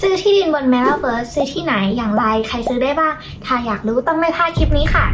ซื้อที่ดินบน Metaverse ซื้อที่ไหนอย่างไรใครซื้อได้บ้าง ถ้าอยากรู้ต้องไม่พลาดคลิปนี้ค่ะ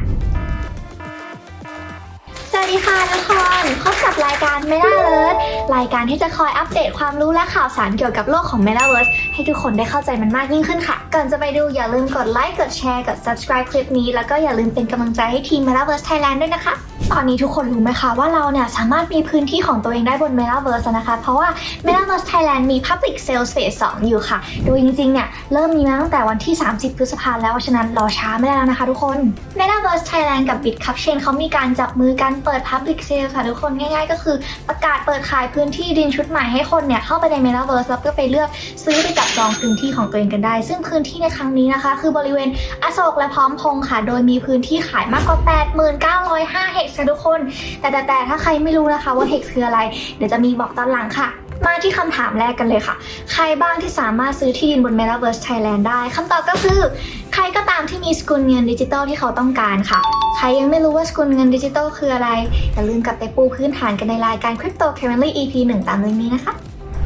สวัสดีค่ะทุกคนพบกับรายการ Meta Alert รายการที่จะคอยอัปเดตความรู้และข่าวสารเกี่ยวกับโลกของ Metaverse ให้ทุกคนได้เข้าใจมันมากยิ่งขึ้นค่ะ ก่อนจะไปดูอย่าลืมกดไลค์กดแชร์กด subscribe คลิปนี้แล้วก็อย่าลืมเป็นกำลังใจให้ทีม Metaverse Thailand ด้วยนะคะ ตอนนี้ทุกคนรู้ไหมคะว่าเราเนี่ยสามารถมีพื้นที่ของตัวเองได้บน Metaverse แล้วนะคะ เพราะว่า Metaverse Thailand มี Public Sales Phase 2 อยู่ค่ะโดยจริงๆเนี่ยเริ่มมีมาตั้งแต่วันที่ 30 พฤษภาแล้ว ฉะนั้นรอช้าไม่ได้แล้วนะคะทุกคน Metaverse Thailand กับ BitCup Chain เขามีการจับมือกันเปิด Public Sale ค่ะทุกคนง่าย ๆ ก็คือประกาศเปิดขายพื้นที่ดินชุดใหม่ให้คนเนี่ยเข้าไปใน Metaverse แล้วก็ไปเลือกซื้อไปจับจองพื้นที่ของตัวเองกันได้ ซึ่งพื้นที่ในครั้งนี้นะคะ คือบริเวณอโศกและพร้อมพงค่ะ โดยมีพื้นที่ขายมากกว่า 89,500เฮกซ์ค่ะทุกคน แต่แต่แต่ถ้าใครไม่รู้นะคะว่า Hex คืออะไร เดี๋ยวจะมีบอกตอนหลังค่ะ มาที่คำถามแรกกันเลยค่ะ ใครบ้างที่สามารถซื้อที่ดินบน Metaverse Thailand ได้คำตอบก็คือ ใครก็ตามที่มีสกุลเงินดิจิตอลที่เขาต้องการค่ะ ใครยังไม่รู้ว่าสกุลเงินดิจิตอลคืออะไรอย่าลืมกลับไปปูพื้นฐานกันในรายการ Crypto Currency EP 1 ตามลิงก์นี้นะคะ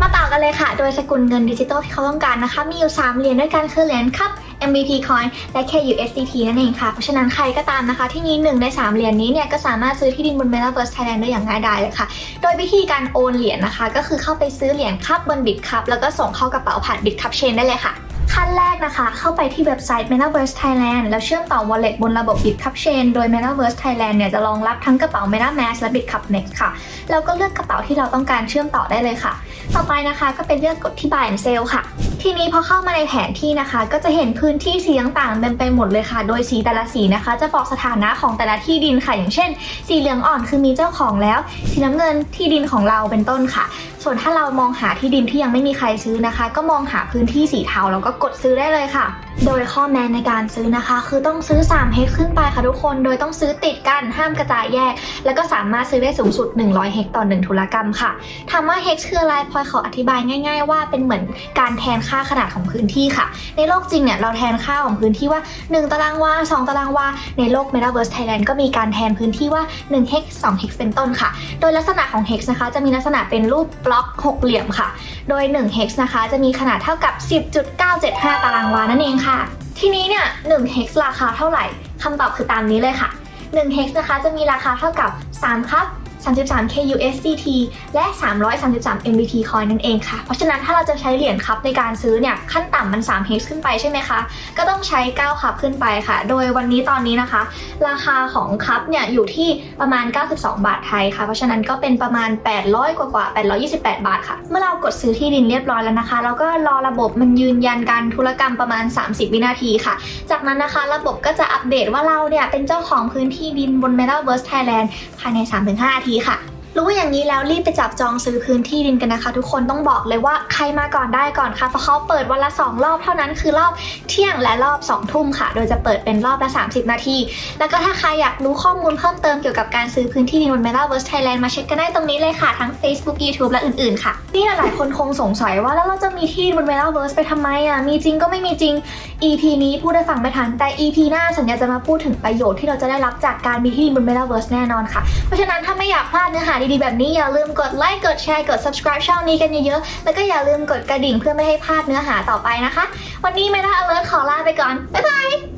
มาต่อกันเลยค่ะ โดยสกุลเงินดิจิตอลที่เขาต้องการนะคะ มีอยู่ 3 เหรียญด้วยกันคือเหรียญคัพ MBP Coin และ KUSDT นั่นเองค่ะ เพราะฉะนั้นใครก็ตามนะคะ ที่มี1ใน3เหรียญนี้เนี่ยก็สามารถซื้อที่ดินบน Metaverse Thailand ได้อย่างง่ายดายเลยค่ะ โดยวิธีการโอนเหรียญนะคะ ก็คือเข้าไปซื้อเหรียญคัพบน BitCup แล้วก็ส่งเข้ากระเป๋าผ่าน BitCup Chain ได้เลยค่ะขั้นแรกนะคะ เข้าไปที่เว็บไซต์ Metaverse Thailand แล้วเชื่อมต่อ wallet บนระบบ BitCup Chain โดย Metaverse Thailand เนี่ยจะรองรับทั้งกระเป๋า MetaMask และ BitCup Next ค่ะ แล้วก็เลือกกระเป๋าที่เราต้องการเชื่อมต่อได้เลยค่ะ ต่อไปนะคะก็เป็นเลือกกดที่ Buy and Sell ค่ะ ทีนี้พอเข้ามาในแผนที่นะคะ ก็จะเห็นพื้นที่สีต่างๆเต็มไปหมดเลยค่ะ โดยสีแต่ละสีนะคะ จะบอกสถานะของแต่ละที่ดินค่ะ อย่างเช่น สีเหลืองอ่อนคือมีเจ้าของแล้ว สีน้ำเงินที่ดินของเราเป็นต้นค่ะ ส่วนถ้าเรามองหาที่ดินที่ยังไม่มีใครซื้อนะคะ ก็มองหาพื้นที่สีเทาแล้วก็กดซื้อได้เลยค่ะ โดยข้อแม้ในการซื้อนะคะ คือต้องซื้อ3เฮกขึ้นไปค่ะทุกคน โดยต้องซื้อติดกันห้ามกระจายแยก แล้วก็สามารถซื้อได้สูงสุด 100 เฮกต่อ 1 ธุรกรรมค่ะถามว่าเฮกคืออะไรพลอยขออธิบายง่าย ๆ ว่าเป็นเหมือนการแทนค่าขนาดของพื้นที่ค่ะ ในโลกจริงเนี่ยเราแทนค่าของพื้นที่ว่า 1 ตารางวา2 ตารางวาในโลก Metaverse Thailand ก็มีการแทนพื้นที่ว่า1เฮก2เฮกเป็นต้นค่ะ โดยลักษณะของเฮกนะคะจะมีลักษณะเป็นรูปบล็อกหกเหลี่ยมค่ะ โดย1เฮกนะคะจะมีขนาดเท่ากับ 10.975 ตารางวานั่นเองค่ะทีนี้เนี่ย1เฮกราคาเท่าไหร่คำตอบคือตามนี้เลยค่ะ1เฮกนะคะจะมีราคาเท่ากับ 3 ครับ 33 KUSDT และ 333 MBT coin นั่นเองค่ะ เพราะฉะนั้นถ้าเราจะใช้เหรียญคัพในการซื้อเนี่ยขั้นต่ำมัน3 hex ขึ้นไปใช่ไหมคะ ก็ต้องใช้ 9คัพขึ้นไปค่ะ โดยวันนี้ตอนนี้นะคะ ราคาของคัพเนี่ยอยู่ที่ประมาณ 92 บาทไทยค่ะ เพราะฉะนั้นก็เป็นประมาณ 800 กว่ากว่า 828 บาทค่ะ เมื่อเรากดซื้อที่ดินเรียบร้อยแล้วนะคะ เราก็รอระบบมันยืนยันการธุรกรรมประมาณ 30 วินาทีค่ะ จากนั้นนะคะระบบก็จะอัปเดตว่าเราเนี่ยเป็นเจ้าของพื้นที่ดินบน Metaverse Thailand ภายใน 3-5นาทีค่ะ รู้อย่างนี้แล้วรีบไปจับจองซื้อพื้นที่ดินกันนะคะ ทุกคนต้องบอกเลยว่าใครมาก่อนได้ก่อนค่ะเพราะเขาเปิดวันละ 2 รอบเท่านั้นคือรอบเที่ยงและรอบ2ทุ่มค่ะ โดยจะเปิดเป็นรอบละ 30 นาที แล้วก็ถ้าใครอยากรู้ข้อมูลเพิ่มเติมเกี่ยวกับการซื้อพื้นที่ดินบน Metaverse Thailand มาเช็คกันได้ตรงนี้เลยค่ะ ทั้ง Facebook YouTube และอื่นๆค่ะ นี่หลายคนคงสงสัยว่าแล้วเราจะมีที่ดินบน Metaverse ไปทำไมอะมีจริงก็ไม่มีจริง EP นี้พูดได้ฟังไม่ทันแต่ EP หน้าสัญญาจะมาพูดถึงประโยชน์ที่เราจะได้รับจากการมีที่ดินบน Metaverse แน่นอนค่ะเพราะฉะนั้นถ้าไม่อยากพลาดเนื้อหาดีๆ แบบนี้อย่าลืมกดไลค์กดแชร์กด subscribe ช่องนี้กันเยอะๆ แล้วก็อย่าลืมกดกระดิ่งเพื่อไม่ให้พลาดเนื้อหาต่อไปนะคะ วันนี้ไม่ได้าเลิร์ขอลาไปก่อน บ๊ายบาย